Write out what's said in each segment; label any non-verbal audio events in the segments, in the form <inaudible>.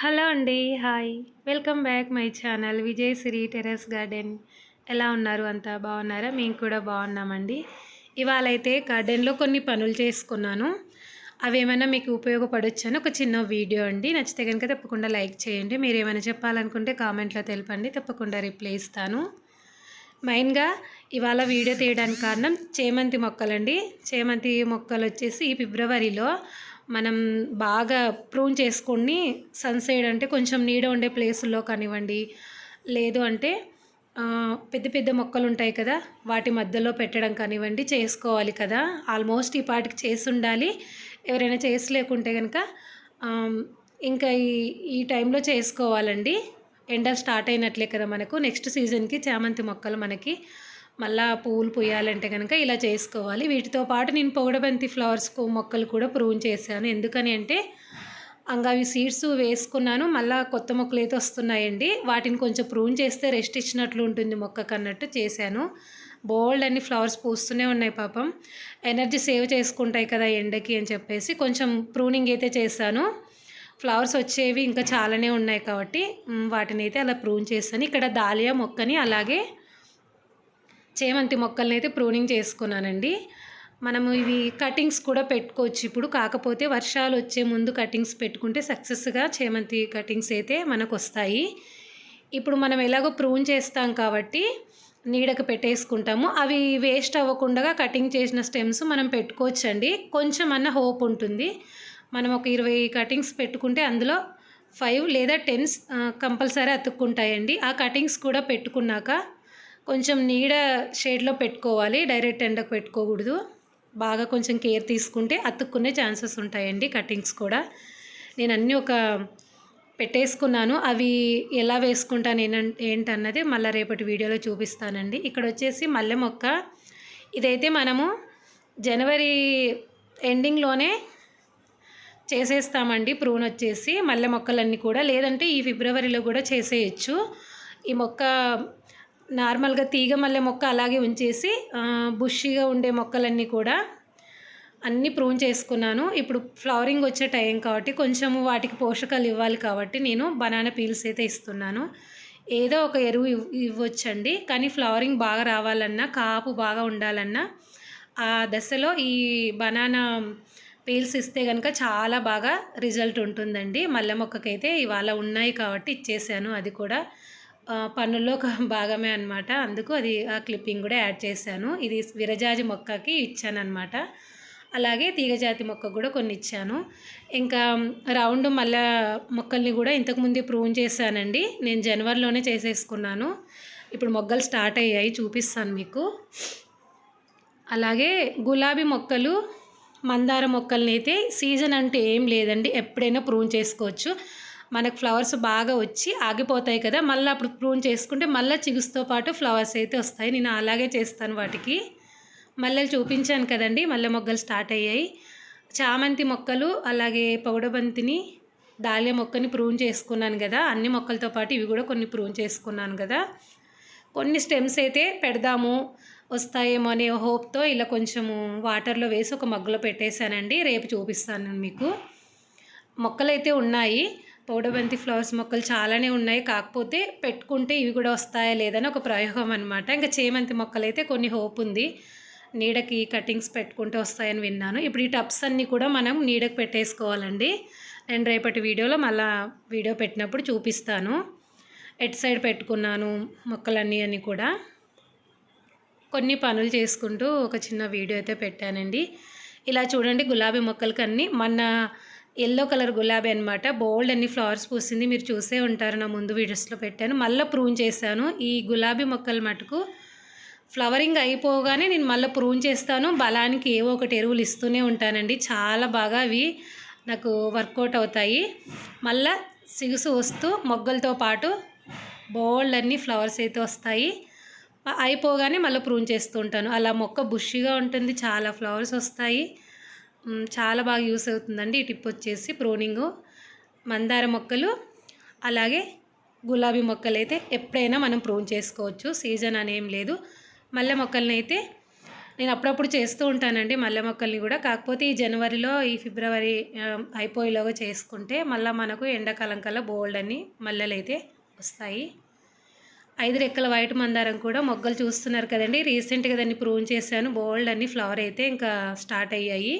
Hello అండి hi. Welcome back my channel Vijay Siri terrace garden. ఎలా ఉన్నారు? అంతా బాగున్నారా? మేము కూడా బాగున్నామండి. ఇవాళ అయితే గార్డెన్లో కొన్ని పనులు చేసుకున్నాను. అవేమైనా మీకు ఉపయోగపడొచ్చని ఒక చిన్న వీడియో అండి. నచ్చితే కనుక తప్పకుండా లైక్ చేయండి. మీరు ఏమైనా చెప్పాలనుకుంటే కామెంట్లో తెలపండి. తప్పకుండా రిప్లై ఇస్తాను. మెయిన్గా ఇవాళ వీడియో తీయడానికి కారణం చేమంతి మొక్కలండి. చేమంతి మొక్కలు వచ్చేసి ఈ ఫిబ్రవరిలో మనం బాగా ప్రూన్ చేసుకొని సన్సైడ్ అంటే కొంచెం నీడ ఉండే ప్లేసుల్లో కానివ్వండి లేదు అంటే పెద్ద పెద్ద మొక్కలు ఉంటాయి కదా వాటి మధ్యలో పెట్టడం కానివ్వండి చేసుకోవాలి కదా. ఆల్మోస్ట్ ఈ పాటికి చేసి ఉండాలి ఎవరైనా చేసి లేకుంటే కనుక ఇంకా ఈ ఈ టైంలో చేసుకోవాలండి. ఎండ స్టార్ట్ అయినట్లే కదా మనకు. నెక్స్ట్ సీజన్కి చామంతి మొక్కలు మనకి. మళ్ళా పువ్వులు పూయాలంటే కనుక ఇలా చేసుకోవాలి. వీటితో పాటు నేను పొగడబంతి ఫ్లవర్స్కు మొక్కలు కూడా ప్రూన్ చేశాను. ఎందుకని అంటే అంగా అవి సీడ్స్ వేసుకున్నాను. మళ్ళీ కొత్త మొక్కలు అయితే వస్తున్నాయండి. వాటిని కొంచెం ప్రూన్ చేస్తే రెస్ట్ ఇచ్చినట్లు ఉంటుంది మొక్కకు అన్నట్టు చేశాను. బోల్డ్ అన్ని ఫ్లవర్స్ పూస్తూనే ఉన్నాయి పాపం. ఎనర్జీ సేవ్ చేసుకుంటాయి కదా ఎండకి అని చెప్పేసి కొంచెం ప్రూనింగ్ అయితే చేశాను. ఫ్లవర్స్ వచ్చేవి ఇంకా చాలానే ఉన్నాయి కాబట్టి వాటిని అయితే అలా ప్రూన్ చేశాను. ఇక్కడ దాలియా మొక్కని అలాగే చేమంతి మొక్కల్ని అయితే ప్రూనింగ్ చేసుకున్నానండి. మనము ఇవి కటింగ్స్ కూడా పెట్టుకోవచ్చు ఇప్పుడు. కాకపోతే వర్షాలు వచ్చే ముందు కటింగ్స్ పెట్టుకుంటే సక్సెస్గా చేమంతి కటింగ్స్ అయితే మనకు వస్తాయి ఇప్పుడు మనం ఎలాగో ప్రూన్ చేస్తాం కాబట్టి నీడకు పెట్టేసుకుంటాము. అవి వేస్ట్ అవ్వకుండా కటింగ్ చేసిన స్టెమ్స్ మనం పెట్టుకోవచ్చండి. కొంచెం అన్న హోప్ ఉంటుంది. మనం ఒక ఇరవై కటింగ్స్ పెట్టుకుంటే అందులో ఫైవ్ లేదా టెన్స్ కంపల్సరీ అతుక్కుంటాయండి. ఆ కటింగ్స్ కూడా పెట్టుకున్నాక కొంచెం నీడ షేడ్లో పెట్టుకోవాలి. డైరెక్ట్ ఎండకు పెట్టుకోకూడదు. బాగా కొంచెం కేర్ తీసుకుంటే అతుక్కునే ఛాన్సెస్ ఉంటాయండి కటింగ్స్ కూడా. నేను అన్నీ ఒక పెట్టేసుకున్నాను. అవి ఎలా వేసుకుంటాను ఏనం- ఏంటన్నది మళ్ళీ రేపటి వీడియోలో చూపిస్తానండి. ఇక్కడ వచ్చేసి మల్లె మొక్క. ఇదైతే మనము జనవరి ఎండింగ్లోనే చేసేస్తామండి. ప్రూన్ వచ్చేసి మల్లె మొక్కలన్నీ కూడా. లేదంటే ఈ ఫిబ్రవరిలో కూడా చేసేయచ్చు. ఈ మొక్క నార్మల్గా తీగ మల్లె మొక్క అలాగే ఉంచేసి ఆ, బుషిగా ఉండే మొక్కలన్నీ కూడా అన్నీ ప్రూన్ చేసుకున్నాను. ఇప్పుడు ఫ్లవరింగ్ వచ్చే టైం కాబట్టి కొంచెం వాటికి పోషకాలు ఇవ్వాలి కాబట్టి నేను బనానా పీల్స్ అయితే ఇస్తున్నాను. ఏదో ఒక ఎరువు ఇవ్- ఇవ్వచ్చండి. కానీ ఫ్లవరింగ్ బాగా రావాలన్నా కాపు బాగా ఉండాలన్నా ఆ దశలో ఈ బనానా పీల్స్ ఇస్తే కనుక చాలా బాగా రిజల్ట్ ఉంటుందండి. మల్లె మొక్కకైతే ఇవాళ ఉన్నాయి కాబట్టి ఇచ్చేసాను. అది కూడా పనుల్లో పన్నుల్లో ఒక <laughs> భాగమే అనమాట అందుకు అది ఆ క్లిప్పింగ్ కూడా యాడ్ చేశాను. ఇది విరజాజి మొక్కకి ఇచ్చాను అలాగే తీగజాతి మొక్క కూడా కొన్ని ఇచ్చాను. ఇంకా రౌండ్ మల్లె మొక్కల్ని కూడా ఇంతకుముందే ప్రూన్ చేశానండి. నేను జనవరిలోనే చేసేసుకున్నాను. ఇప్పుడు మొగ్గలు స్టార్ట్ అయ్యాయి చూపిస్తాను మీకు. అలాగే గులాబీ మొక్కలు మందార మొక్కల్ని అయితే సీజన్ అంటే ఏం లేదండి. ఎప్పుడైనా ప్రూన్ చేసుకోవచ్చు. మనకు ఫ్లవర్స్ బాగా వచ్చి ఆగిపోతాయి కదా మళ్ళీ అప్పుడు ప్రూన్ చేసుకుంటే మళ్ళీ చిగుస్తో పాటు ఫ్లవర్స్ అయితే వస్తాయి. నేను అలాగే చేస్తాను వాటికి. మల్లెలు చూపించాను కదండి మల్లె మొగ్గలు స్టార్ట్ అయ్యాయి. చామంతి మొక్కలు అలాగే పౌడబంతిని దాలియా మొక్కని ప్రూన్ చేసుకున్నాను కదా అన్ని మొక్కలతో పాటు ఇవి కూడా కొన్ని ప్రూన్ చేసుకున్నాను కదా. కొన్ని స్టెమ్స్ అయితే పెడదాము వస్తాయేమో అనే హోప్తో ఇలా కొంచెము వాటర్లో వేసి ఒక మగ్గులో పెట్టేశానండి. రేపు చూపిస్తాను మీకు. మొక్కలైతే ఉన్నాయి. పౌడబంతి ఫ్లవర్స్ మొక్కలు చాలానే ఉన్నాయి. కాకపోతే పెట్టుకుంటే ఇవి కూడా వస్తాయా లేదని ఒక ప్రయోగం అనమాట ఇంకా చేమంతి మొక్కలు అయితే కొన్ని హోప్ ఉంది. నీడకి కటింగ్స్ పెట్టుకుంటే వస్తాయని విన్నాను. ఇప్పుడు ఈ టబ్స్ అన్నీ కూడా మనం నీడకు పెట్టేసుకోవాలండి. నేను రేపటి వీడియోలో మళ్ళా వీడియో పెట్టినప్పుడు చూపిస్తాను. ఎట్ సైడ్ పెట్టుకున్నాను మొక్కలన్నీ అని కూడా. కొన్ని పనులు చేసుకుంటూ ఒక చిన్న వీడియో అయితే పెట్టానండి. ఇలా చూడండి గులాబీ మొక్కలకి మన ఎల్లో కలర్ గులాబీ అనమాట బోల్డ్ అన్ని ఫ్లవర్స్ పూసింది. మీరు చూసే ఉంటారు. నా ముందు వీడియోస్లో పెట్టాను. మళ్ళీ ప్రూన్ చేశాను. ఈ గులాబీ మొక్కలు మటుకు ఫ్లవరింగ్ అయిపోగానే నేను మళ్ళీ ప్రూన్ చేస్తాను. బలానికి ఏవో ఒకటి ఎరువులు ఇస్తూనే ఉంటానండి. చాలా బాగా అవి నాకు వర్కౌట్ అవుతాయి. మళ్ళా సిగుసు వస్తూ మొగ్గలతో పాటు బోల్డ్ అన్ని ఫ్లవర్స్ అయితే వస్తాయి. అయిపోగానే మళ్ళీ ప్రూన్ చేస్తూ ఉంటాను. అలా మొక్క బుష్గా ఉంటుంది. చాలా ఫ్లవర్స్ వస్తాయి. చాలా బాగా యూస్ అవుతుందండి ఈ టిప్ వచ్చేసి ప్రోనింగు మందార మొక్కలు అలాగే గులాబీ మొక్కలు అయితే ఎప్పుడైనా మనం ప్రూన్ చేసుకోవచ్చు సీజన్ అనేం లేదు. మల్లె మొక్కల్ని అయితే నేను అప్పుడప్పుడు చేస్తూ ఉంటానండి మల్లె మొక్కల్ని కూడా. కాకపోతే ఈ జనవరిలో ఈ ఫిబ్రవరి అయిపోయేలాగా చేసుకుంటే మళ్ళీ మనకు ఎండాకాలం కల్లా బోల్డ్ అని మల్లెలు అయితే వస్తాయి. ఐదు రెక్కల వైట్ మందారం కూడా మొగ్గలు చూస్తున్నారు కదండి. రీసెంట్గా దాన్ని ప్రూన్ చేశాను. బోల్డ్ అన్ని ఫ్లవర్ అయితే ఇంకా స్టార్ట్ అయ్యాయి.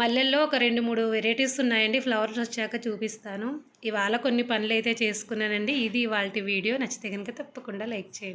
మల్లెల్లో ఒక రెండు మూడు వెరైటీస్ ఉన్నాయండి. ఫ్లవర్స్ వచ్చాక చూపిస్తాను. ఇవాళ కొన్ని పనులు అయితే చేసుకున్నానండి. ఇది ఇవాళ వీడియో. నచ్చితే కనుక తప్పకుండా లైక్ చేయండి.